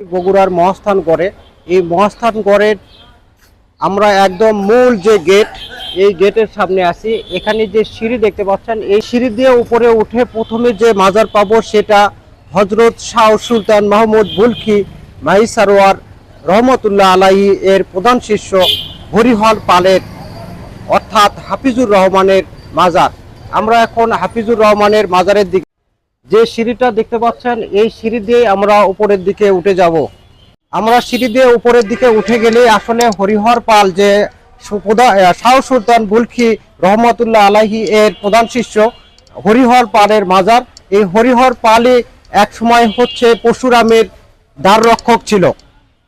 বগুড়ার মহাস্থান গড়ে। এই মহাস্থান গড়ের আমরা একদম মূল যে গেট এই গেটের সামনে আছি। এখানে যে সিঁড়ি দেখতে পাচ্ছেন, এই সিঁড়ি দিয়ে উপরে উঠে প্রথমে যে মাজার পাবো সেটা হজরত শাহ সুলতান মাহমুদ বুলকি মাহি সারোয়ার রহমতুল্লাহ আলাহি এর প্রধান শিষ্য হরিহর পালের, অর্থাৎ হাফিজুর রহমানের মাজার। আমরা এখন হাফিজুর রহমানের মাজারের দিকে যে সিঁড়িটা দেখতে পাচ্ছেন, এই সিঁড়ি দিয়ে আমরা উপরের দিকে উঠে যাব। আমরা সিঁড়ি দিয়ে উপরের দিকে উঠে গেলে আসলে হরিহর পাল যে শাহ সুলতান বুলকি রহমতুল্লাহ আলাহি এর প্রধান শিষ্য, হরিহর পালের মাজার। এই হরিহর পালে এক সময় হচ্ছে পরশুরামের দ্বার রক্ষক ছিল।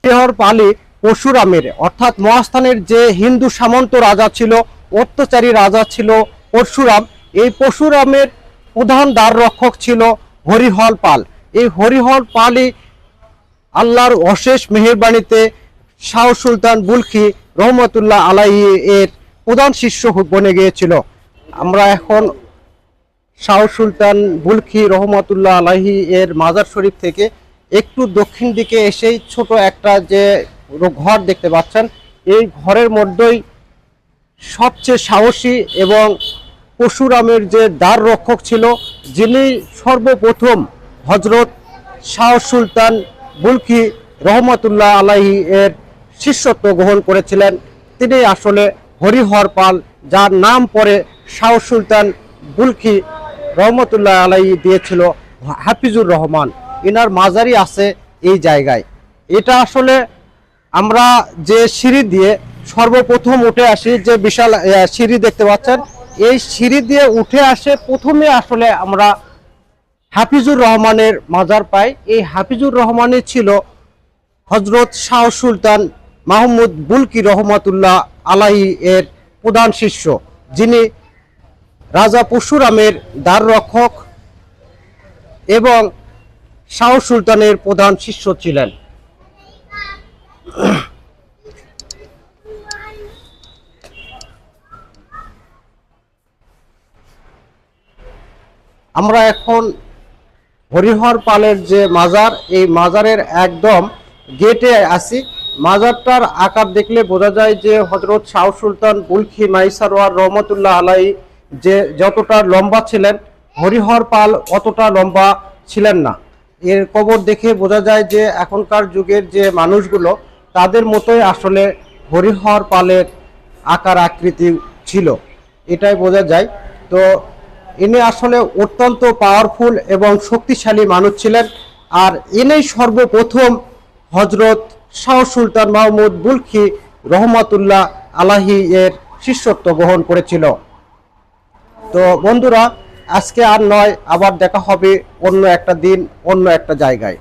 হরিহর পালে পরশুরামের, অর্থাৎ মহাস্থানের যে হিন্দু সামন্ত রাজা ছিল, অত্যাচারী রাজা ছিল পরশুরাম। এই পরশুরামের প্রধান দ্বার রক্ষক ছিল হরিহল পাল। এই হরিহর পালই আল্লাহর অশেষ মেহেরবাণীতে শাহ সুলতান বুলখি রহমতুল্লাহ আলাহি এর প্রধান শিষ্য বনে গিয়েছিল। আমরা এখন শাহ সুলতান বুলখি রহমতুল্লাহ আলাহি এর মাজার শরীফ থেকে একটু দক্ষিণ দিকে এসেই ছোট একটা যে ঘর দেখতে পাচ্ছেন, এই ঘরের মধ্যেই সবচেয়ে সাহসী এবং পশুরামের যে দ্বার রক্ষক ছিল, যিনি সর্বপ্রথম হজরত শাহ সুলতান বুলকি রহমতুল্লাহ আলাহি এর শিষ্যত্ব গ্রহণ করেছিলেন। তিনি আসলে হরিহর পাল, যার নাম পরে শাহ সুলতান বুলকি রহমতুল্লাহ আলাহি দিয়েছিল হাফিজুর রহমান। এনার মাজারি আছে এই জায়গায়। এটা আসলে আমরা যে সিঁড়ি দিয়ে সর্বপ্রথম উঠে আসি, যে বিশাল সিঁড়ি দেখতে পাচ্ছেন এই সিঁড়ি দিয়ে উঠে আসে, প্রথমে আসলে আমরা হাফিজুর রহমানের মাজার পাই। এই হাফিজুর রহমানের ছিল হজরত শাহ সুলতান মাহমুদ বুলকি রহমতুল্লাহ আলাহি এর প্রধান শিষ্য, যিনি রাজা পরশুরামের দ্বার রক্ষক এবং শাহ সুলতানের প্রধান শিষ্য ছিলেন। আমরা এখন হরিহর পালের যে মাজার, এই মাজারের একদম গেটে আসি মাজারটার আকার দেখলে বোঝা যায় যে হজরত শাহ সুলতান বুলখি মাইসারোয়ার রহমতুল্লাহ আলাই যে যতটা লম্বা ছিলেন, হরিহর পাল অতটা লম্বা ছিলেন না। এর কবর দেখে বোঝা যায় যে এখনকার যুগের যে মানুষগুলো, তাদের মতোই আসলে হরিহর পালের আকার আকৃতি ছিল। এটাই বোঝা যায়। তো ইনি আসলে অত্যন্ত পাওয়ারফুল এবং শক্তিশালী মানুষ ছিলেন। আর ইনি সর্বপ্রথম হজরত শাহ সুলতান মাহমুদ বুলখি রহমতুল্লাহ আলাহি এর শিষ্যত্ব গ্রহণ করেছিল। তো বন্ধুরা, আজকে আর নয়, আবার দেখা হবে অন্য একটা দিন, অন্য একটা জায়গায়।